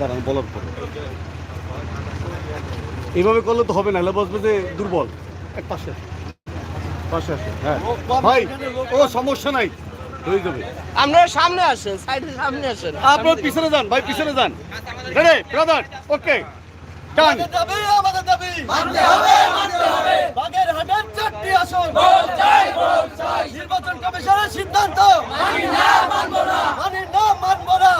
দাঁড়ান বলার পরে এইভাবে করলে তো হবে না বসবে যে দুর্বল। এক পাশে। পাশে আসে হ্যাঁ। ভাই ও সমস্যা নাই হয়ে যাবে। আপনারা সামনে আসেন সাইডের সামনে আসেন। আপনার পিছনে যান ভাই পিছনে যান। রেডি ব্রাদার ওকে টান দাবি মানতে হবে মানতে হবে। বাগের হাটের চারটি আসন। নির্বাচন কমিশনের সিদ্ধান্ত। মানি না মানবো না। মানি না মানবো না।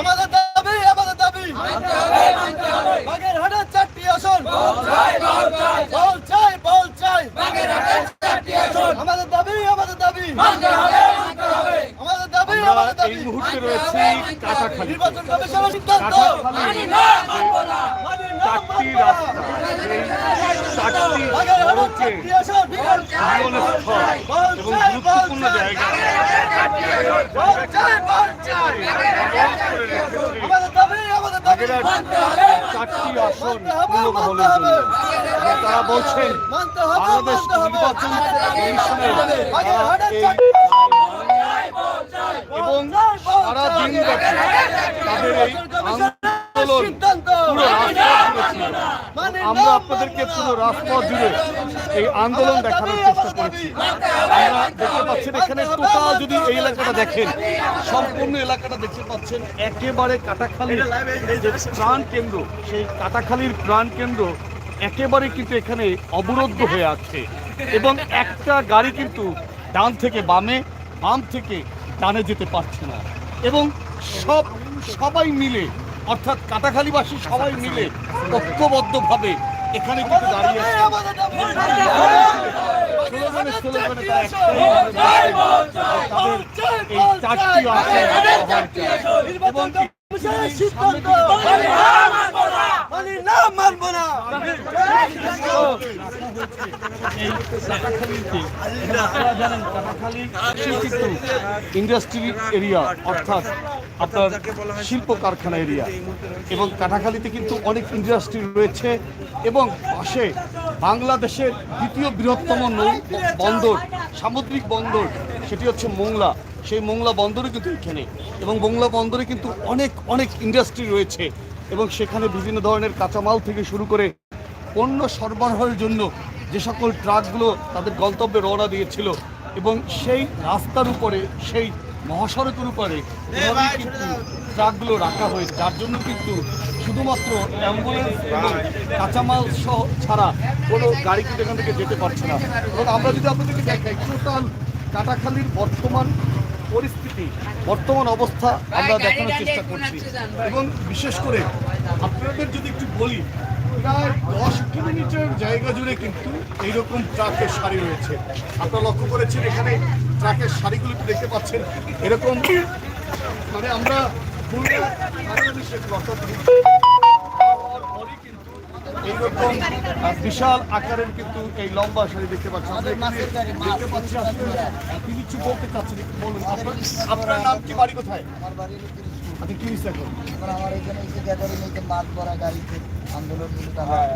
আমাদের দাবি আমাদের দাবি। মানতে হবে মানতে হবে। বাগের হাটের চারটি আসন। বল চাই বল চাই। বল চাই বল চাই। বাগের হাটের চারটি আসন। আমাদের দাবি আমাদের দাবি। মানতে হবে মানতে হবে। আমাদের দাবি আমাদের দাবি। এই মুহূর্তে রয়েছি কাটাখালী নির্বাচন কমিশনের সিদ্ধান্ত। মানি না মানবো না। রাস্তা, চারটি সড়কে চারটি আসন এবং গুরুত্বপূর্ণ জায়গা। চারটি আসন পুনর্বহলের জন্য। এবং তারা বলছেন, বাংলাদেশ নির্বাচন এবং সারা দিন তাদের এই আন্দোলন আমরা আপনাদেরকে পুরো রাজপথ জুড়ে এই আন্দোলন দেখানোর চেষ্টা করেছি। আমরা দেখতে পাচ্ছেন এখানে টোটাল যদি এই এলাকাটা দেখেন সম্পূর্ণ এলাকাটা দেখতে পাচ্ছেন একেবারে কাটাখালীর যে প্রাণ কেন্দ্র সেই কাটাখালীর প্রাণ কেন্দ্র একেবারে কিন্তু এখানে অবরুদ্ধ হয়ে আছে। এবং একটা গাড়ি কিন্তু ডান থেকে বামে বাম থেকে ডানে যেতে পারছে না। এবং সব সবাই মিলে অর্থাৎ কাটাখালীবাসী সবাই মিলে ঐক্যবদ্ধভাবে এখানে কিন্তু দাঁড়িয়ে আছে এবং না ইন্ডাস্ট্রি এরিয়া, অর্থাৎ আপনার শিল্প কারখানা এরিয়া। এবং কাটাখালীতে কিন্তু অনেক ইন্ডাস্ট্রি রয়েছে। এবং পাশে বাংলাদেশের দ্বিতীয় বৃহত্তম নৌ বন্দর, সামুদ্রিক বন্দর, সেটি হচ্ছে মোংলা। সেই মোংলা বন্দরও কিন্তু এখানে। এবং মোংলা বন্দরে কিন্তু অনেক অনেক ইন্ডাস্ট্রি রয়েছে। এবং সেখানে বিভিন্ন ধরনের কাঁচামাল থেকে শুরু করে পণ্য সরবরাহের জন্য যে সকল ট্রাকগুলো তাদের গন্তব্যে রওনা দিয়েছিল এবং সেই রাস্তার উপরে, সেই মহাসড়কের উপরে কিন্তু ট্রাকগুলো রাখা হয়েছে যার জন্য কিন্তু শুধুমাত্র অ্যাম্বুলেন্স এবং কাঁচামাল সহ ছাড়া কোনো গাড়ি কিন্তু এখান থেকে যেতে পারছে না। এবং আমরা যদি আপনাদেরকে দেখাই টোটাল কাটাখালীর বর্তমান পরিস্থিতি বর্তমান অবস্থা আমরা দেখানোর চেষ্টা করছি। এবং বিশেষ করে আপনাদের যদি একটু বলি প্রায় দশ কিলোমিটার জায়গা জুড়ে কিন্তু এইরকম ট্রাকের সারি রয়েছে। আপনারা লক্ষ্য করেছেন এখানে ট্রাকের সারিগুলো একটু দেখতে পাচ্ছেন। এরকম মানে আমরা খুলনা বাংলাদেশের অর্থাৎ এইরকম বিশাল আকারের কিন্তু এই লম্বা শাড়ি দেখতে পাচ্ছেন দেখতে পাচ্ছি আসলে আপনি কিছু বলতে চাচ্ছেন বলুন। আপনার নাম কি বাড়ি কোথায়? আমার বাড়ি আপনি কি হয়েছে এখন। এখন আমার এখানে এসে গ্যাদারিং হয়েছে মাছ ভরা গাড়িতে আন্দোলন হ্যাঁ।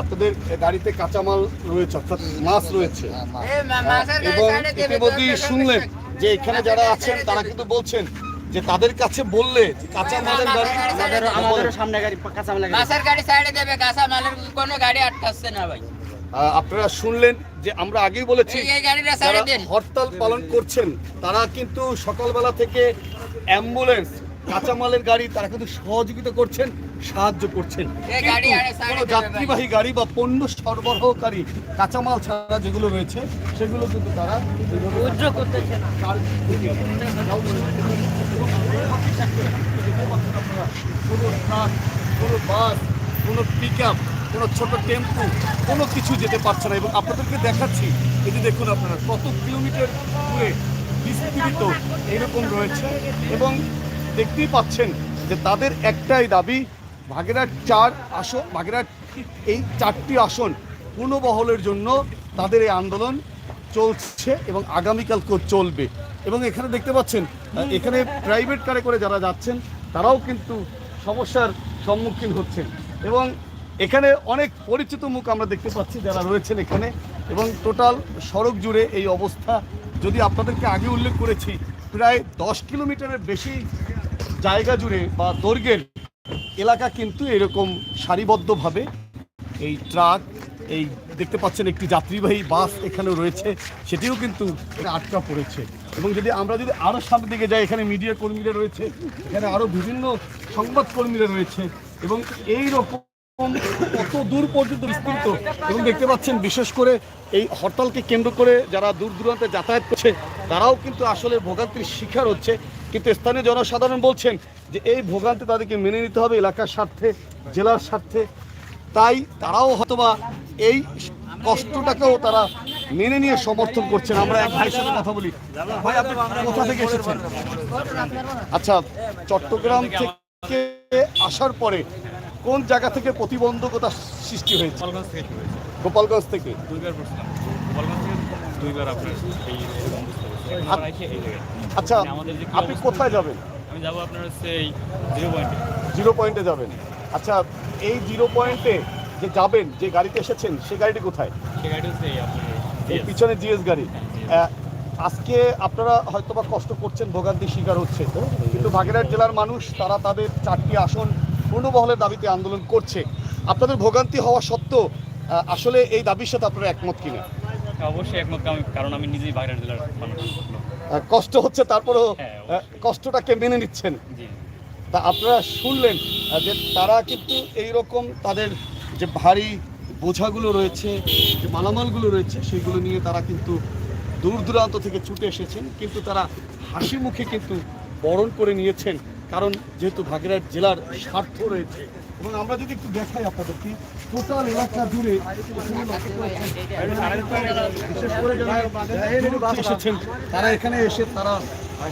আপনাদের গাড়িতে কাঁচামাল রয়েছে অর্থাৎ মাছ রয়েছে। এবং ইতিমধ্যেই শুনলেন যে এখানে যারা আছেন তারা কিন্তু বলছেন যে তাদের কাছে বললে কাঁচা মালের গাড়ি আমাদের আমাদেরও সামনে গাড়ি কাঁচা মাল গাছের গাড়ি সাইডে দেবে গাছা মালের কোনো গাড়ি আটকাচ্ছে না ভাই। আপনারা শুনলেন যে আমরা আগেই বলেছি যারা হরতাল পালন করছেন তারা কিন্তু সকালবেলা থেকে অ্যাম্বুলেন্স কাঁচামালের গাড়ি তারা কিন্তু সহযোগিতা করছেন সাহায্য করছেন। গাড়ি কোনো যাত্রীবাহী গাড়ি বা পণ্য সরবরাহকারী কাঁচামাল ছাড়া যেগুলো রয়েছে সেগুলো কিন্তু তারা করতেছে কোনো ট্রাক কোনো বাস কোনো পিক আপ কোনো ছোটো টেম্পু, কোনো কিছু যেতে পারছে না। এবং আপনাদেরকে দেখাচ্ছি যে দেখুন আপনারা, কত কিলোমিটার দূরে বিস্তৃত এরকম রয়েছে। এবং দেখতেই পাচ্ছেন যে তাদের একটাই দাবি, ভাগেরহাট চার আসন, ভাগেরহাট এই চারটি আসন পুনর্বহলের জন্য তাদের এই আন্দোলন চলছে এবং আগামীকালকেও চলবে। এবং এখানে দেখতে পাচ্ছেন এখানে প্রাইভেট কারে করে যারা যাচ্ছেন, তারাও কিন্তু সমস্যার সম্মুখীন হচ্ছেন। এবং এখানে অনেক পরিচিত মুখ আমরা দেখতে পাচ্ছি যারা রয়েছেন এখানে। এবং টোটাল সড়ক জুড়ে এই অবস্থা, যদি আপনাদেরকে আগে উল্লেখ করেছি, প্রায় দশ কিলোমিটারের বেশি জায়গা জুড়ে বা দৈর্ঘ্যের এলাকা কিন্তু এরকম সারিবদ্ধভাবে এই ট্রাক, এই দেখতে পাচ্ছেন একটি যাত্রীবাহী বাস এখানে রয়েছে, সেটিও কিন্তু আটকা পড়েছে। এবং যদি আমরা যদি আরও সামনের দিকে যাই, এখানে মিডিয়া কর্মীরা রয়েছে, এখানে আরও বিভিন্ন সংবাদ কর্মীরা রয়েছে, এবং এই রকম কত দূর পর্যন্ত বিস্তৃত। এবং দেখতে পাচ্ছেন, বিশেষ করে এই হরতালকে কেন্দ্র করে যারা দূর দূরান্তে যাতায়াত করছে, তারাও কিন্তু আসলে ভোগান্তির শিকার হচ্ছে। কিন্তু স্থানীয় জনসাধারণ বলছেন যে এই ভোগান্তি তাদেরকে মেনে নিতে হবে এলাকার স্বার্থে, জেলার স্বার্থে তাই তারাও হয়তোবা এই কষ্টটাকেও তারা মেনে নিয়ে সমর্থন করছেন। আমরা এক ভাইয়ের সাথে কথা বলি। ভাই আপনি কোথা থেকে এসেছেন? আচ্ছা চট্টগ্রাম থেকে আসার পরে কোন জায়গা থেকে প্রতিবন্ধকতা সৃষ্টি হয়েছে? গোপালগঞ্জ থেকে দুইবার জায়গায়। আচ্ছা মানে আপনি কোথায় যাবেন? আমি যাব আপনার হচ্ছে জিরো পয়েন্টে। জিরো পয়েন্টে যাবেন। আচ্ছা এই জিরো পয়েন্টে যে যাবেন যে গাড়িতে এসেছেন সে গাড়িটি কোথায়? সে গাড়ি হচ্ছে এই আপনার এই পিছনে জিএস গাড়ি। হ্যাঁ, আজকে আপনারা হয়তো বা কষ্ট করছেন ভোগান্তির শিকার হচ্ছে। কিন্তু বাগেরহাট জেলার মানুষ তারা তাদের চারটি আসন পূর্ণবহলের দাবিতে আন্দোলন করছে। আপনাদের ভোগান্তি হওয়া সত্ত্বেও আসলে এই দাবির সাথে আপনারা একমত কিনা? অবশ্যই একমত কারণ আমি নিজেই বাগেরহাট জেলার মানুষ। কষ্ট হচ্ছে তারপরেও হ্যাঁ, কষ্টটাকে মেনে নিচ্ছেন। জি। তা আপনারা শুনলেন যে তারা কিন্তু এই রকম তাদের যে ভারী বোঝাগুলো রয়েছে, যে মালামালগুলো রয়েছে, সেগুলো নিয়ে তারা কিন্তু দূর দূরান্ত থেকে ছুটে এসেছেন। কিন্তু তারা হাসি মুখে কিন্তু বরণ করে নিয়েছেন, কারণ যেহেতু বাগেরহাট জেলার স্বার্থ রয়েছে। এবং আমরা যদি একটু দেখাই আপনাদেরকে, টোটাল এলাকা জুড়ে এসেছেন। তারা এখানে এসে তারা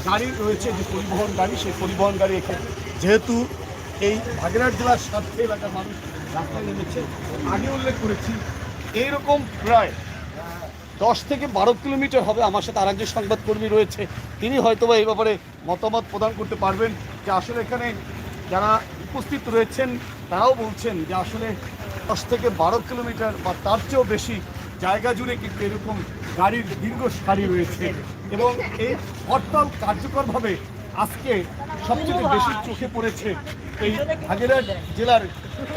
গাড়ি রয়েছে, যে পরিবহন গাড়ি, সেই পরিবহন গাড়ি এখানে যেহেতু এই বাগেরহাট জেলার স্বার্থে এলাকার মানুষ রাস্তায় নেমেছে আগে উল্লেখ করেছি, এইরকম প্রায় দশ থেকে বারো কিলোমিটার হবে আমার সাথে আর একজন সংবাদকর্মী রয়েছে। তিনি হয়তোবা এই ব্যাপারে মতামত প্রদান করতে পারবেন যে আসলে এখানে যারা উপস্থিত রয়েছেন, তারাও বলছেন যে আসলে দশ থেকে বারো কিলোমিটার বা তার চেয়েও বেশি জায়গা জুড়ে কিন্তু এরকম গাড়ির দীর্ঘ সারি রয়েছে। এবং এই হরতাল কার্যকরভাবে আজকে সবচেয়ে বেশি চোখে পড়েছে এই হাজিরাট জেলার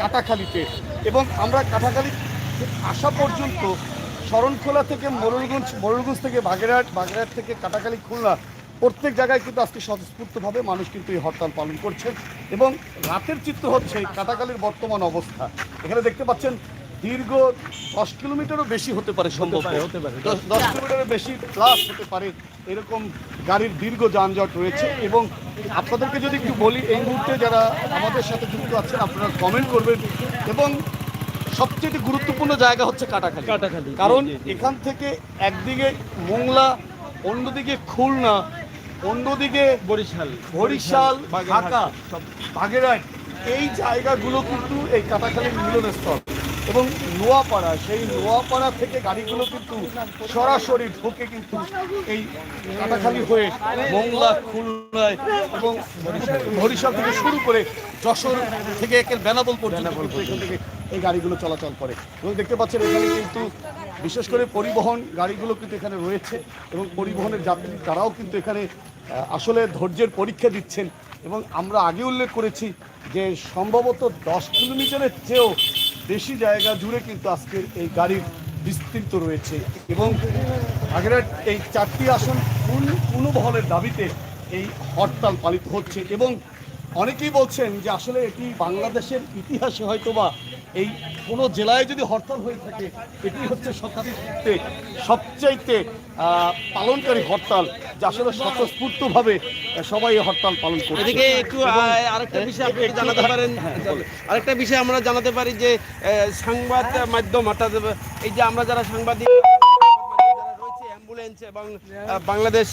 কাটাখালীতে। এবং আমরা কাটাখালী আসা পর্যন্ত শরণখোলা থেকে মোরলগঞ্জ মোরলগঞ্জ থেকে বাগেরহাট বাগেরহাট থেকে কাটাখালি, খুলনা প্রত্যেক জায়গায় কিন্তু আজকে স্বতঃস্ফূর্তভাবে মানুষ কিন্তু এই হরতাল পালন করছেন। এবং রাতের চিত্র হচ্ছে কাটাখালীর বর্তমান অবস্থা। এখানে দেখতে পাচ্ছেন দীর্ঘ দশ কিলোমিটারও বেশি হতে পারে সম্ভব হতে পারে। দশ কিলোমিটারের বেশি প্লাস হতে পারে এরকম গাড়ির দীর্ঘ যানজট রয়েছে এবং আপনাদেরকে যদি একটু বলি এই মুহূর্তে যারা আমাদের সাথে যুক্ত আছেন আপনারা কমেন্ট করবেন এবং সবচেয়ে গুরুত্বপূর্ণ জায়গা হচ্ছে কাটাখালী। কাটাখালি। কারণ এখান থেকে একদিকে মোংলা অন্যদিকে খুলনা অন্যদিকে বরিশাল বরিশাল ঢাকা বাগেরহাট। এই জায়গাগুলো কিন্তু এই কাটাখালীর মিলনস্থল। এবং নোয়াপাড়া সেই নোয়াপাড়া থেকে গাড়িগুলো কিন্তু সরাসরি ঢুকে কিন্তু এই কাটাখালী হয়ে মোংলা খুলনায় এবং বরিশাল থেকে শুরু করে যশোর থেকে একের বেনাবল পর্যন্ত থেকে এই গাড়িগুলো চলাচল করে। এবং দেখতে পাচ্ছেন এখানে কিন্তু বিশেষ করে পরিবহন গাড়িগুলো কিন্তু এখানে রয়েছে এবং পরিবহনের যাত্রী তারাও কিন্তু এখানে আসলে ধৈর্যের পরীক্ষা দিচ্ছেন। এবং আমরা আগে উল্লেখ করেছি যে সম্ভবত দশ কিলোমিটারের চেয়েও বেশি জায়গা জুড়ে কিন্তু আজকের এই গাড়ির বিস্তৃত রয়েছে এবং আগের এই চারটি আসন পূর্ণ পূর্ণবহলের দাবিতে এই হরতাল পালিত হচ্ছে? এবং অনেকেই বলছেন যে আসলে এটি বাংলাদেশের ইতিহাসে হয়তো বা এই কোনো জেলায় যদি হরতাল হয়ে থাকে, এটি হচ্ছে শতাব্দীতে সবচাইতে পালনকারী হরতাল। যা আসলে স্বতঃস্ফূর্তভাবে সবাই হরতাল পালন করছে। এদিকে একটু আরেকটা বিষয় আপনি জানাতে পারেন। আরেকটা বিষয় আমরা জানাতে পারি যে সংবাদ মাধ্যম অর্থাৎ এই যে আমরা যারা সাংবাদিক যারা রয়েছে অ্যাম্বুলেন্স এবং বাংলাদেশ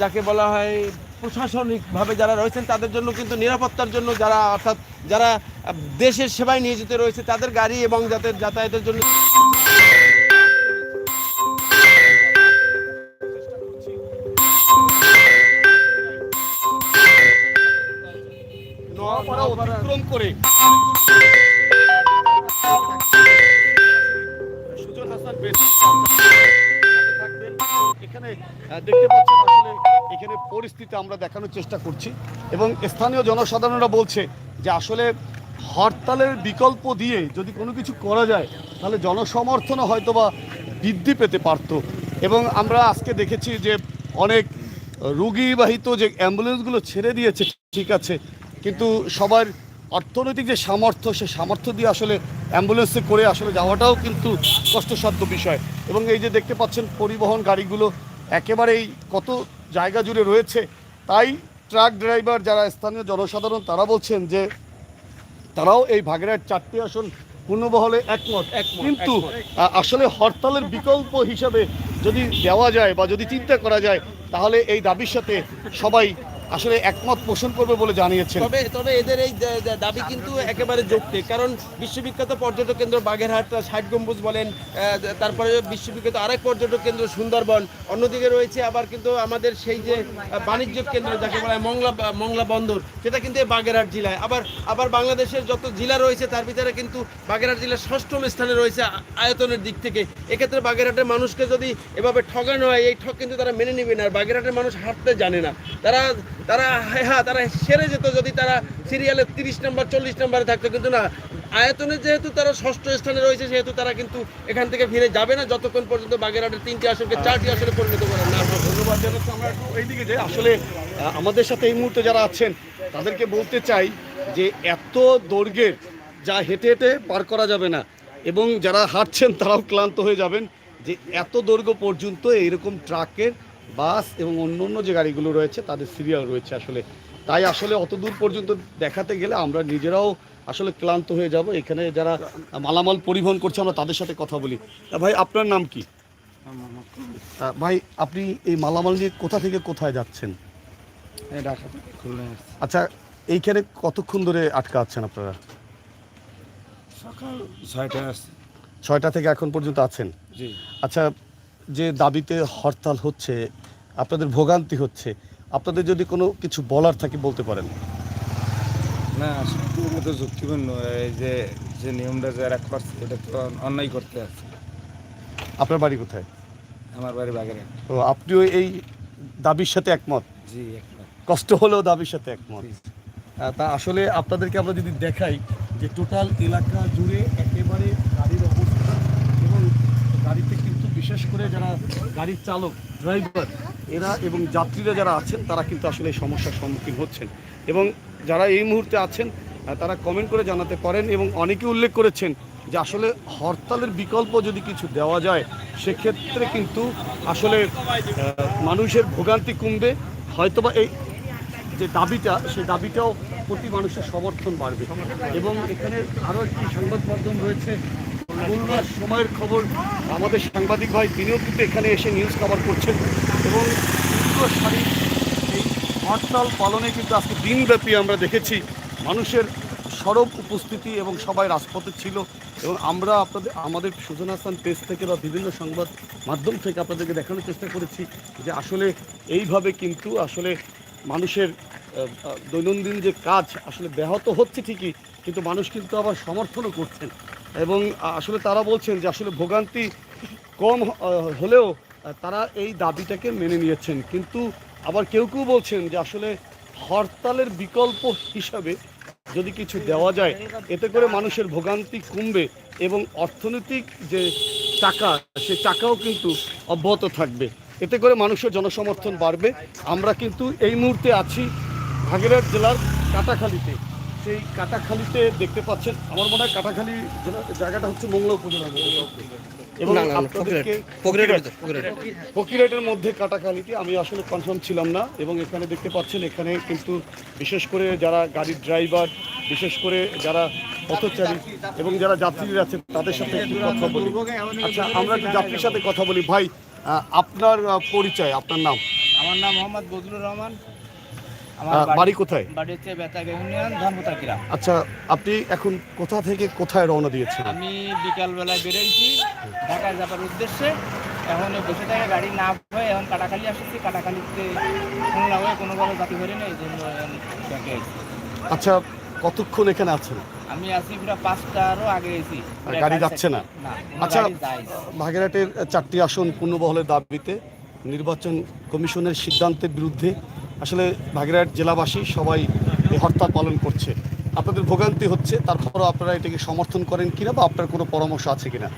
যাকে বলা হয় প্রশাসনিকভাবে যারা রয়েছেন তাদের জন্য কিন্তু নিরাপত্তার জন্য যারা অর্থাৎ যারা দেশের সেবায় নিয়োজিত রয়েছে তাদের গাড়ি এবং যাদের যাতায়াতের জন্য অতিক্রম করে। এখানে দেখতে পাচ্ছেন এখানে পরিস্থিতি আমরা দেখানোর চেষ্টা করছি এবং স্থানীয় জনসাধারণরা বলছে যে আসলে হরতালের বিকল্প দিয়ে যদি কোনো কিছু করা যায়, তাহলে জনসমর্থনও হয়তো বা বৃদ্ধি পেতে পারতো এবং আমরা আজকে দেখেছি যে অনেক রুগীবাহিত যে অ্যাম্বুলেন্সগুলো ছেড়ে দিয়েছে, ঠিক আছে কিন্তু সবার অর্থনৈতিক যে সামর্থ্য সে সামর্থ্য দিয়ে আসলে অ্যাম্বুলেন্সে করে আসলে যাওয়াটাও কিন্তু কষ্টসাধ্য বিষয়। এবং এই যে দেখতে পাচ্ছেন পরিবহন গাড়িগুলো একেবারেই কত জায়গা জুড়ে রয়েছে তাই ট্রাক ড্রাইভার যারা স্থানীয় জনসাধারণ তারা বলছেন যে তারাও এই ভাগেরহাট চারটি আসন পূর্ণবহলে একমত। কিন্তু আসলে হরতালের বিকল্প হিসাবে যদি দেওয়া যায় বা যদি চিন্তা করা যায় তাহলে এই দাবির সাথে সবাই আসলে একমত পোষণ করবে বলে জানিয়েছেন। তবে তবে এদের এই দাবি কিন্তু একেবারে যৌক্তিক। কারণ বিশ্ববিখ্যাত পর্যটক কেন্দ্র বাগেরহাট ষাট গম্বুজ বলেন তারপরে বিশ্ববিখ্যাত আরেক পর্যটক কেন্দ্র সুন্দরবন। অন্যদিকে রয়েছে আবার কিন্তু আমাদের সেই যে বাণিজ্য কেন্দ্র যাকে বলা হয় মংলা মংলা বন্দর, সেটা কিন্তু বাগেরহাট জেলায়। আবার আবার বাংলাদেশের যত জেলা রয়েছে, তার ভিতরে কিন্তু বাগেরহাট জেলা ষষ্ঠম স্থানে রয়েছে আয়তনের দিক থেকে। এক্ষেত্রে বাগেরহাটের মানুষকে যদি এভাবে ঠকানো হয়, এই ঠক কিন্তু তারা মেনে নেবে না। আর বাগেরহাটের মানুষ হাঁটতে জানে না। তারা তারা হ্যাঁ তারা সেরে যেত যদি তারা সিরিয়ালে তিরিশ নম্বর চল্লিশ নম্বরে থাকতো। কিন্তু না, আয়তনে যেহেতু তারা ষষ্ঠ স্থানে রয়েছে, সেহেতু তারা কিন্তু এখান থেকে ফিরে যাবে না। যতক্ষণ পর্যন্ত বাগেরহাটের তিনটি আসনকে, চারটি আসনে পরিণত করে না ধন্যবাদ আমরা একটু এইদিকে যে আসলে আমাদের সাথে এই মুহূর্তে যারা আছেন, তাদেরকে বলতে চাই যে এত দৈর্ঘ্যের যা হেঁটে হেঁটে পার করা যাবে না, এবং যারা হাঁটছেন, তারাও ক্লান্ত হয়ে যাবেন যে এত দৈর্ঘ্য পর্যন্ত এইরকম ট্রাকের বাস এবং অন্য অন্য যে গাড়িগুলো রয়েছে তাদের সিরিয়াল রয়েছে আসলে। তাই আসলে অত দূর পর্যন্ত দেখাতে গেলে আমরা নিজেরাও আসলে ক্লান্ত হয়ে যাব। এখানে যারা মালামাল পরিবহন করছে আমরা তাদের সাথে কথা বলি। ভাই আপনার নাম কি? ভাই আপনি এই মালামাল নিয়ে কোথা থেকে কোথায় যাচ্ছেন? আচ্ছা এইখানে কতক্ষণ ধরে আটকা আছেন আপনারা? সকাল আসছে। ছয়টা থেকে এখন পর্যন্ত আছেন? আচ্ছা যে দাবিতে হরতাল হচ্ছে আপনাদের ভোগান্তি হচ্ছে আপনাদের যদি কোনো কিছু বলার থাকে বলতে পারেন। না সত্যি তো যুক্তিপূর্ণ। এই যে যে নিয়মটা যে এক করছে এটা তো অন্যায় করতে আছে। আপনার বাড়ি কোথায়? আমার বাড়ি বাগেরে তো আপনিও এই দাবির সাথে একমত? জি একবার কষ্ট হলেও দাবির সাথে একমত। তা আসলে আপনাদেরকে আমরা যদি দেখাই যে টোটাল এলাকা জুড়ে একেবারে গাড়ির অবস্থা এবং গাড়িতে কিন্তু বিশেষ করে যারা গাড়ির চালক ড্রাইভার এরা এবং যাত্রীরা যারা আছেন, তারা কিন্তু আসলে এই সমস্যার সম্মুখীন হচ্ছেন। এবং যারা এই মুহূর্তে আছেন তারা কমেন্ট করে জানাতে পারেন এবং অনেকে উল্লেখ করেছেন যে আসলে হরতালের বিকল্প যদি কিছু দেওয়া যায়, সেক্ষেত্রে কিন্তু আসলে মানুষের ভোগান্তি কমবে। হয়তোবা এই যে দাবিটা, সেই দাবিটাও প্রতি মানুষের সমর্থন বাড়বে। এবং এখানে আরও একটি সংবাদ মাধ্যম রয়েছে খুলনার সময়ের খবর আমাদের সাংবাদিক ভাই, তিনিও কিন্তু এখানে এসে নিউজ কভার করছেন। এবং দীর্ঘ সারি এই হরতাল পালনে কিন্তু আজকে দিনব্যাপী আমরা দেখেছি, মানুষের সরব উপস্থিতি এবং সবাই রাজপথে ছিল। এবং আমরা আপনাদের, আমাদের সুজন হাসান পেজ থেকে বা বিভিন্ন সংবাদ মাধ্যম থেকে আপনাদেরকে দেখানোর চেষ্টা করেছি যে আসলে এইভাবে কিন্তু আসলে মানুষের দৈনন্দিন যে কাজ আসলে ব্যাহত হচ্ছে ঠিকই, কিন্তু মানুষ কিন্তু আবার সমর্থনও করছেন। এবং আসলে তারা বলছেন যে আসলে ভোগান্তি কম হলেও তারা এই দাবিটাকে মেনে নিয়েছেন। কিন্তু আবার কেউ কেউ বলছেন যে আসলে হরতালের বিকল্প হিসাবে যদি কিছু দেওয়া যায়, এতে করে মানুষের ভোগান্তি কমবে এবং অর্থনৈতিক যে টাকা, সে টাকাও কিন্তু অব্যাহত থাকবে। এতে করে মানুষের জনসমর্থন বাড়বে। আমরা কিন্তু এই মুহূর্তে আছি ভাগেরহাট জেলার কাটাখালীতে। সেই কাটাখালীতে দেখতে পাচ্ছেন আমার মনে হয় কাটাখালী জায়গাটা হচ্ছে মংলা উপজেলা। এবং আপনাদেরকে ফকিরাটের মধ্যে কাটাখালীতে আমি আসলে কনফার্ম ছিলাম না এবং এখানে দেখতে পাচ্ছেন এখানে কিন্তু বিশেষ করে যারা গাড়ির ড্রাইভার বিশেষ করে যারা পথচারী এবং যারা যাত্রীরা আছে তাদের সাথে একটু কথা বলি। আচ্ছা আমরা একটু যাত্রীর সাথে কথা বলি। ভাই আপনার পরিচয় আপনার নাম? আমার নাম মোহাম্মদ বদরুর রহমান বাড়ি কোথায়? বাড়ি হচ্ছে বেতাগা ইউনিয়ন ধর্মতা গ্রাম আচ্ছা আপনি এখন কোথা থেকে কোথায় রওনা দিয়েছেন? আমি বিকালবেলায় বেরোইছি ঢাকায় যাবার উদ্দেশ্যে। এখন বসে থেকে গাড়ি না হয়ে এখন কাটাখালি আসছি কাটাখালিতে শুনলাম হয়ে কোনোভাবে জাতি ভরে নেই। আচ্ছা কতক্ষণ এখানে আছেন? আমি আছি পুরো পাঁচটারও আগে এসি গাড়ি যাচ্ছে না? আচ্ছা যায় চারটি আসন পূর্ণবহলের দাবিতে নির্বাচন কমিশনের সিদ্ধান্তের বিরুদ্ধে আসলে বাগেরহাট জেলাবাসী সবাই এই হরতাল পালন করছে। আপনাদের ভোগান্তি হচ্ছে, তারপরও আপনারা এটাকে সমর্থন করেন কিনা বা আপনার কোনো পরামর্শ আছে কিনা?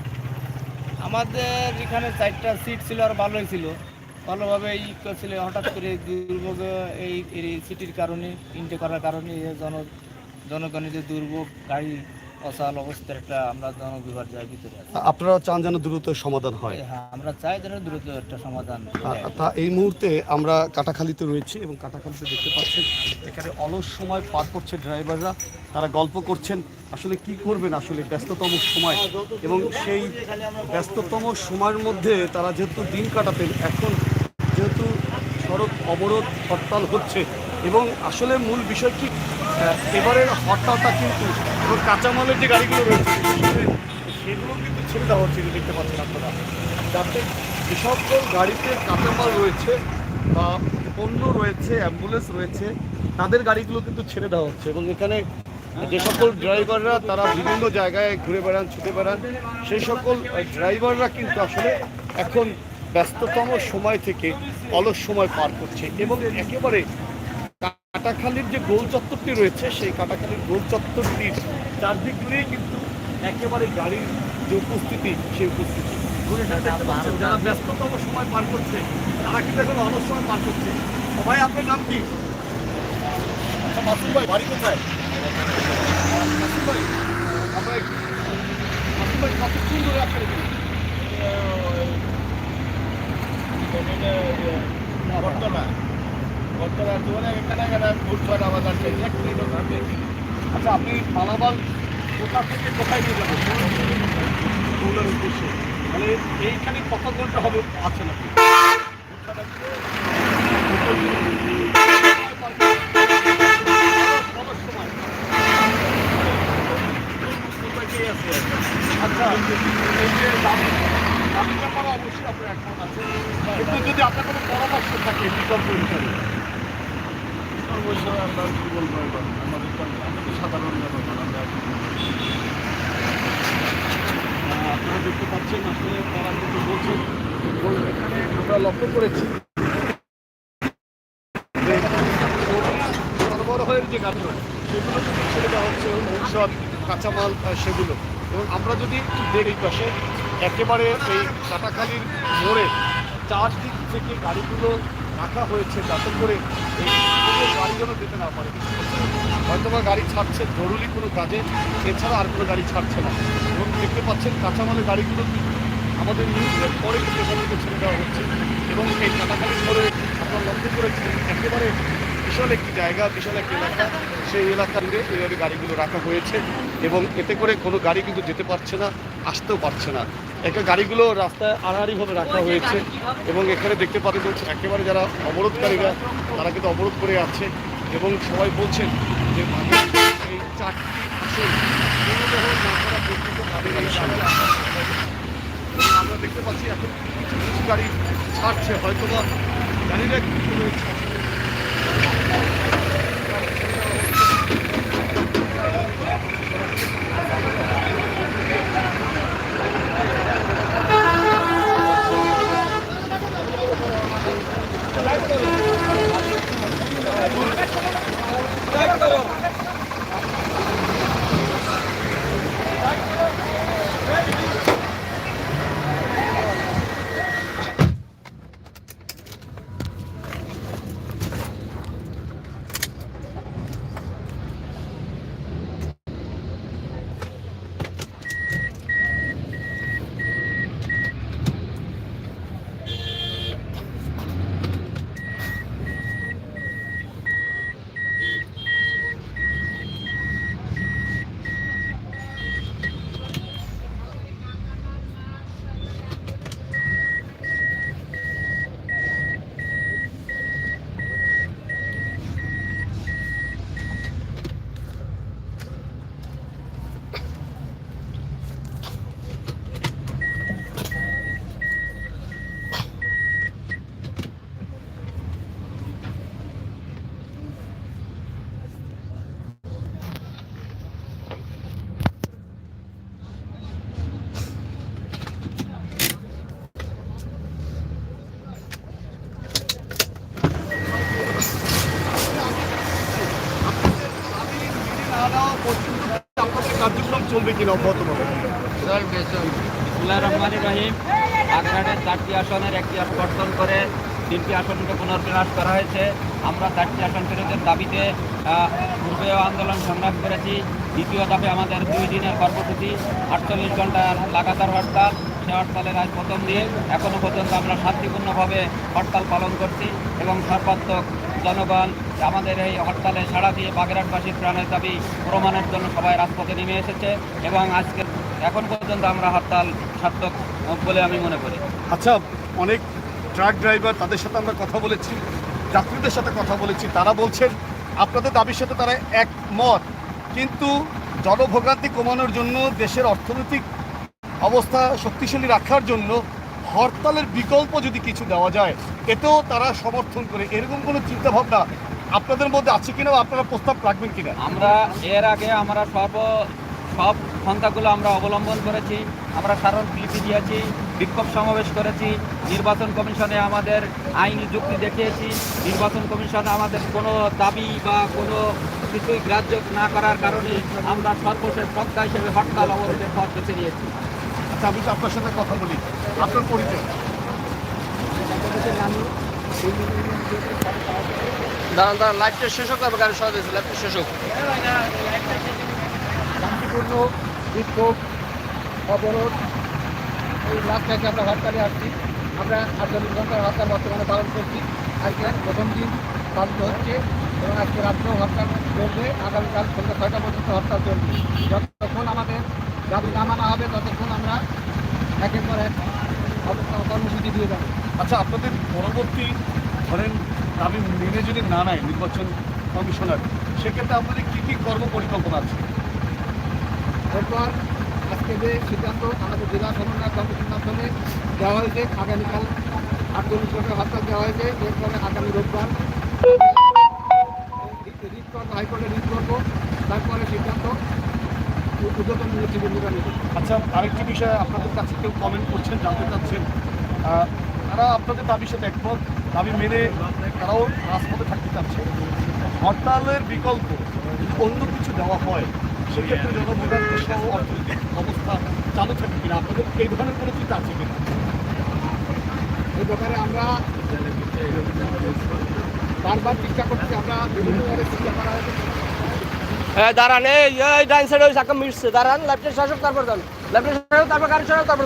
আমাদের এখানে চারটা সিট ছিল আর ভালোই ছিল। ভালোভাবে ই করছিল, হঠাৎ করে দুর্ভোগ এই সিটির কারণে ইনটে করার কারণে জন জনগণের যে দুর্ভোগ, গাড়ি অসাল অবস্থার একটা আমরা জনবিভার যার ভিতরে আপনারা চান যেন দ্রুত সমাধান হয়। হ্যাঁ আমরা চাই যেন দ্রুত একটা সমাধান তা এই মুহূর্তে আমরা কাটাখালীতে রয়েছি এবং কাটাখালীতে দেখতে পাচ্ছেন এখানে অলস সময় পার করছে ড্রাইভাররা তারা গল্প করছেন আসলে কি করবেন আসলে ব্যস্ততম সময়। এবং সেই ব্যস্ততম সময়ের মধ্যে তারা যেহেতু দিন কাটাতেন এখন যেহেতু সড়ক অবরোধ হরতাল হচ্ছে। এবং আসলে মূল বিষয় কি এবারের হরতালটা কিন্তু কাঁচামালের যে গাড়িগুলো রয়েছে, সেগুলো- কিন্তু ছেড়ে দেওয়া হচ্ছে দেখতে পাচ্ছেন আপনারা। যাতে যে সকল গাড়িতে কাঁচামাল রয়েছে বা পণ্য রয়েছে অ্যাম্বুলেন্স রয়েছে, তাদের গাড়িগুলো কিন্তু ছেড়ে দেওয়া হচ্ছে এবং এখানে যে সকল ড্রাইভাররা তারা বিভিন্ন জায়গায় ঘুরে বেড়ান, ছুটে বেড়ান, সেই সকল ড্রাইভাররা কিন্তু আসলে এখন ব্যস্ততম সময় থেকে অলস সময় পার করছে এবং একেবারে কাটাখালীর যে গোল চত্বরটি রয়েছে সেই কাটাখালীর গোল চত্বরটির চারদিক জুড়েই কিন্তু একেবারে গাড়ির যে উপস্থিতি সেই উপস্থিতি। যারা ব্যস্ততম সময় পার করছে তারা কিন্তু এখন অলস সময় পার করছে। ভাই আপনার নাম কি? আচ্ছা মাসুম ভাই বাড়ি কোথায়? মাসুম ভাই আমরা মাসুম ভাই কতক্ষণ ধরে আপনার এখানে? আচ্ছা আপনি মালামাল কোথা থেকে কোথায় নিয়ে যাবেন? মৌলার উদ্দেশ্যে। মানে এইখানে কত ঘণ্টা হবে? আছেন আপনি আচ্ছা এই যে দাবি দাবি ব্যাপারে অবশ্যই আপনার একমত আছে কিন্তু যদি আপনার কোনো পরামর্শ থাকে বিকল্প হিসাবে অবশ্যই আমরা কি বলব এবার আমাদের তো আমাদের সাধারণ জনগণ আমরা আহ, আপনারা দেখতে পাচ্ছেন আসলে তারা কিন্তু বলছেন এবং এখানে আমরা লক্ষ্য করেছি যে সরবরাহের যে গাড়ি সেগুলো কিন্তু ছেড়ে দেওয়া হচ্ছে ঔষধ কাঁচামাল আহ, সেগুলো এবং আমরা যদি একটু দেখি পাশে একেবারে এই কাটাখালির মোড়ে চারদিক থেকে গাড়িগুলো রাখা হয়েছে, যাতে করে এই গাড়ি যেন যেতে না পারে। হয়তো বা গাড়ি ছাড়ছে, জরুরি কোনো কাজে, এছাড়া আর কোনো গাড়ি ছাড়ছে না। এবং দেখতে পাচ্ছেন কাঁচামালের গাড়িগুলো আমাদের নিউজের পরে কিন্তু এখান ছেড়ে দেওয়া হচ্ছে। এবং এই কাটাখালি মোড়ে আপনারা লক্ষ্য করেছেন, একেবারে বিশাল একটি জায়গা, বিশাল একটি এলাকা। সেই এলাকা জুড়ে এইভাবে গাড়িগুলো রাখা হয়েছে। এবং এতে করে কোনো গাড়ি কিন্তু যেতে পারছে না, আসতেও পারছে না। একটা গাড়িগুলো রাস্তায় আড়াআড়িভাবে রাখা হয়েছে এবং এখানে দেখতে পাচ্ছেন একেবারে যারা অবরোধকারীরা, তারা কিন্তু অবরোধ করে আছে এবং সবাই বলছেন যে আমরা দেখতে পাচ্ছি এখন কিছু কিছু গাড়ি ছাড়ছে হয়তো বা জানি না কিছু কিনা অব্যাহত বিসমুল্লাহ রহমান রহিম বাগেরহাটের চারটি আসনের একটি আসন করে তিনটি আসনকে পুনর্বিন্যাস করা হয়েছে। আমরা চারটি আসন ফেরতের দাবিতে আহ, পূর্বেও আন্দোলন সংগ্রাম করেছি দ্বিতীয় ধাপে আমাদের দুই দিনের কর্মসূচি আটচল্লিশ ঘণ্টার লাগাতার হরতাল সে হরতালের আজ প্রথম দিন এখনও পর্যন্ত আমরা শান্তিপূর্ণভাবে হরতাল পালন করছি এবং সর্বাত্মক জনগণ আমাদের এই হরতালে সাড়া দিয়ে বাগেরহাটবাসীর প্রাণের দাবি প্রমাণের জন্য সবাই রাজপথে নেমে এসেছে এবং আজকে এখন পর্যন্ত আমরা হরতাল সার্থক বলে আমি মনে করি। আচ্ছা অনেক ট্রাক ড্রাইভার তাদের সাথে আমরা কথা বলেছি, যাত্রীদের সাথে কথা বলেছি, তারা বলছেন আপনাদের দাবির সাথে তারা একমত, কিন্তু জনভোগান্তি কমানোর জন্য দেশের অর্থনৈতিক অবস্থা শক্তিশালী রাখার জন্য হরতালের বিকল্প যদি কিছু দেওয়া যায় এতেও তারা সমর্থন করে। এরকম কোনো চিন্তাভাবনা আপনাদের মধ্যে আছে কিনা আপনারা প্রস্তাব রাখবেন কিনা? আমরা এর আগে আমরা সর্ব সব পন্থাগুলো আমরা অবলম্বন করেছি। আমরা সাধারণ লিপি দিয়েছি বিক্ষোভ সমাবেশ করেছি। নির্বাচন কমিশনে আমাদের আইনি যুক্তি দেখিয়েছি। নির্বাচন কমিশনে আমাদের কোনো দাবি বা কোনো কিছুই গ্রাহ্য না করার কারণে আমরা সর্বশেষ পন্থা হিসেবে হরতাল অবরোধের পথ বেছে নিয়েছি। আচ্ছা আমি আপনার সাথে কথা বলি। আপনার পরিচয়? দাঁড়ান দাঁড়ান লাইভটা শেষ হোক তারপর গাড়ি সহজ হয়েছে লাইভটা শেষ হোক। শান্তিপূর্ণ বিক্ষোভ অবরোধ এই লাখ থেকে আমরা হরতালে আসছি। আমরা আটচল্লিশ ঘণ্টার হরতাল বর্তমানে পালন করছি। আজকে প্রথম দিন পালিত হচ্ছে এবং আজকে রাত্রেও হরতাল চলবে। আগামীকাল সন্ধ্যা ছয়টা পর্যন্ত হরতাল চলবে। যতক্ষণ আমাদের দাবি না মানা হবে ততক্ষণ আমরা একের পর এক কর্মসূচি দিয়ে যাব আচ্ছা আপনাদের পরবর্তী ধরেন দাবি মেনে যদি না নেয় নির্বাচন কমিশনার সেক্ষেত্রে আপনাদের কী কী কর্ম পরিকল্পনা আছে? এরপর আজকে যে সিদ্ধান্ত আমাদের জেলা সমন্বয় কমিটির মাধ্যমে দেওয়া হয়েছে আগামীকাল আটচল্লিশ ঘণ্টা হরতাল দেওয়া হয়েছে। এরপরে আগামী রোববার রিট করব হাইকোর্টে রিট করব তারপরে সিদ্ধান্ত উদ্যোতন নেতৃবৃন্দরা আচ্ছা আরেকটি বিষয় আপনাদের কাছে কেউ কমেন্ট করছেন, জানতে চাচ্ছেন তারা আপনাদের দাবির সাথে একমত, দাবি মেনে তারাও রাজপথে থাকতে চাচ্ছে। হরতালের বিকল্প যদি অন্য কিছু দেওয়া হয়, সেক্ষেত্রে জনভোগান্তি সহ অর্থনৈতিক অবস্থা চালু থাকে কিনা? আপনাদের এই ধরনের কোনো চিন্তা আছে কিনা? এই ব্যাপারে আমরা বারবার চেষ্টা করছি, আমরা বিভিন্নভাবে চেষ্টা করা হয়েছে হ্যাঁ দাঁড়ান, এই এই, ডাইন সাইড ওই চাকা মিটছে দাঁড়ান লাইভটা শেষ হোক তারপর দান লাইভটা শেষ হোক তারপর গাড়ি শেষ হোক তারপর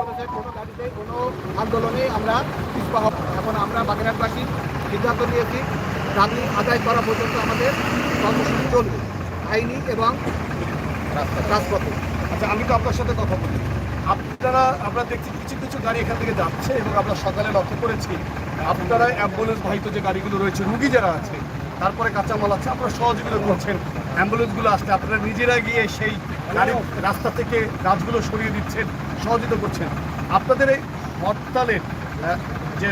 বলেছে কোনো আন্দোলনে আমরা পিছপা হব। এখন আমরা বাগেরহাটবাসী সিদ্ধান্ত নিয়েছি দাবি আদায় করা পর্যন্ত আমাদের কর্মসূচি চলবে, আইনি এবং রাজপথে। আচ্ছা আমি তো আপনার সাথে কথা বলি। আপনারা, আমরা দেখছি কিছু কিছু গাড়ি এখান থেকে যাচ্ছে এবং আমরা সকালে লক্ষ্য করেছি আপনারা অ্যাম্বুলেন্স বাহিত যে গাড়িগুলো রয়েছে, রুগী যারা আছে, তারপরে কাঁচামাল আছে, আপনারা সহযোগিতা করছেন। অ্যাম্বুলেন্সগুলো আসছে, আপনারা নিজেরা গিয়ে সেই গাড়ি রাস্তা থেকে গাছগুলো সরিয়ে দিচ্ছেন, সহযোগিতা করছেন। আপনাদের এই হরতালের যে,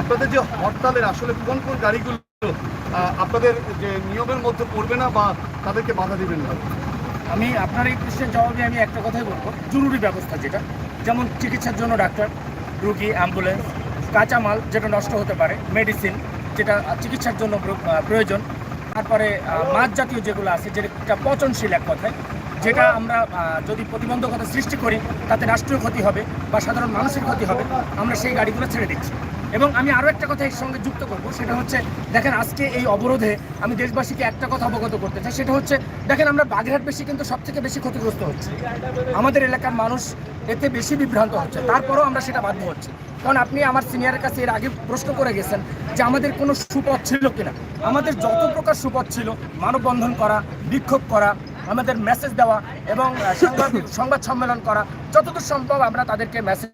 আপনাদের যে হরতালের আসলে কোন কোন গাড়িগুলো আপনাদের যে নিয়মের মধ্যে পড়বে না বা তাদেরকে বাধা দেবেন না? আমি আপনার এই প্রশ্নের জবাবে আমি একটা কথাই বলব। জরুরি ব্যবস্থা যেটা, যেমন চিকিৎসার জন্য ডাক্তার, রুগী, অ্যাম্বুলেন্স কাঁচামাল যেটা নষ্ট হতে পারে মেডিসিন যেটা চিকিৎসার জন্য প্রয়োজন। তারপরে মাছ জাতীয় যেগুলো আছে, যেটা পচনশীল এক কথায়, যেটা আমরা যদি প্রতিবন্ধকতা সৃষ্টি করি, তাতে রাষ্ট্রীয় ক্ষতি হবে বা সাধারণ মানুষের ক্ষতি হবে, আমরা সেই গাড়িগুলো ছেড়ে দিচ্ছি। এবং আমি আরও একটা কথা এর সঙ্গে যুক্ত করব সেটা হচ্ছে দেখেন আজকে এই অবরোধে আমি দেশবাসীকে একটা কথা অবগত করতে চাই সেটা হচ্ছে দেখেন আমরা বাগেরহাট বেশি কিন্তু সব থেকে বেশি ক্ষতিগ্রস্ত হচ্ছে। আমাদের এলাকার মানুষ এতে বেশি বিভ্রান্ত হচ্ছে তারপরেও আমরা সেটা বাধ্য হচ্ছি। কারণ আপনি আমার সিনিয়রের কাছে এর আগে প্রশ্ন করে গেছেন যে আমাদের কোনো সুপথ ছিল কিনা। আমাদের যত প্রকার সুপথ ছিল মানববন্ধন করা বিক্ষোভ করা আমাদের মেসেজ দেওয়া এবং আহ, সাংবাদিক সংবাদ সম্মেলন করা যতদূর সম্ভব আমরা তাদেরকে মেসেজ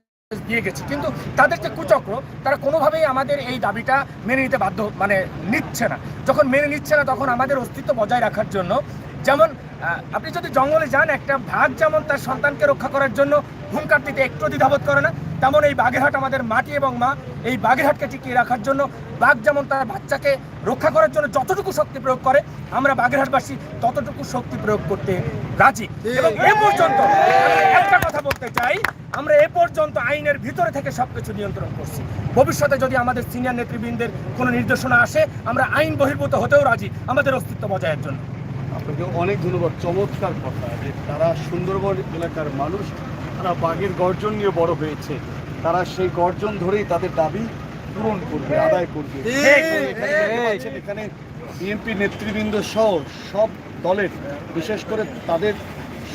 দিয়ে গেছে। কিন্তু তাদের যে কুচক্র, তারা কোনোভাবেই আমাদের এই দাবিটা মেনে নিতে বাধ্য মানে নিচ্ছে না। যখন মেনে নিচ্ছে না, তখন আমাদের অস্তিত্ব বজায় রাখার জন্য, যেমন আপনি যদি জঙ্গলে যান, একটা ভাগ যেমন তার সন্তানকে রক্ষা করার জন্য হুঙ্কার দিতে একটু দ্বিধাবোধ করে না তেমন এই বাগেরহাট আমাদের মাটি এবং মা, এই বাগেরহাটকে টিকিয়ে রাখার জন্য বাঘ যেমন তার বাচ্চাকে রক্ষা করার জন্য যতটুকু শক্তি প্রয়োগ করে, আমরা বাগেরহাটবাসী ততটুকু শক্তি প্রয়োগ করতে রাজি। এবং এ পর্যন্ত একটা কথা বলতে চাই, আমরা এ পর্যন্ত আইনের ভিতরে থেকে সবকিছু নিয়ন্ত্রণ করছি। ভবিষ্যতে যদি আমাদের সিনিয়র নেতৃবৃন্দের কোনো নির্দেশনা আসে, আমরা আইন বহির্ভূত হতেও রাজি আমাদের অস্তিত্ব বজায়ের জন্য। আপনাকে অনেক ধন্যবাদ। চমৎকার কথা যে তারা সুন্দরবন এলাকার মানুষ তারা বাঘের গর্জন নিয়ে বড় হয়েছে। তারা সেই গর্জন ধরেই তাদের দাবি পূরণ করবে আদায় করবে। এখানে দেখতে বিএনপি নেতৃবৃন্দ সহ সব দলের বিশেষ করে তাদের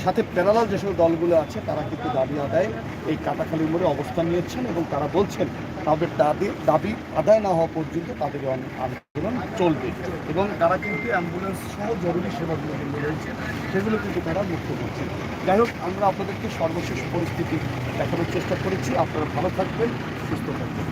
সাথে প্যারালাল যেসব দলগুলো আছে তারা কিন্তু দাবি আদায় এই কাটাখালি মোড়ে অবস্থান নিয়েছেন এবং তারা বলছেন তাদের দাবি দাবি আদায় না হওয়া পর্যন্ত তাদের আন্দোলন চলবে। এবং তারা কিন্তু অ্যাম্বুলেন্স সহ জরুরি সেবাগুলো যেগুলো রয়েছে। সেগুলো কিন্তু তারা মুক্ত করছে যাই হোক, আমরা আপনাদেরকে সর্বশেষ পরিস্থিতি দেখানোর চেষ্টা করেছি। আপনারা ভালো থাকবেন, সুস্থ থাকবেন।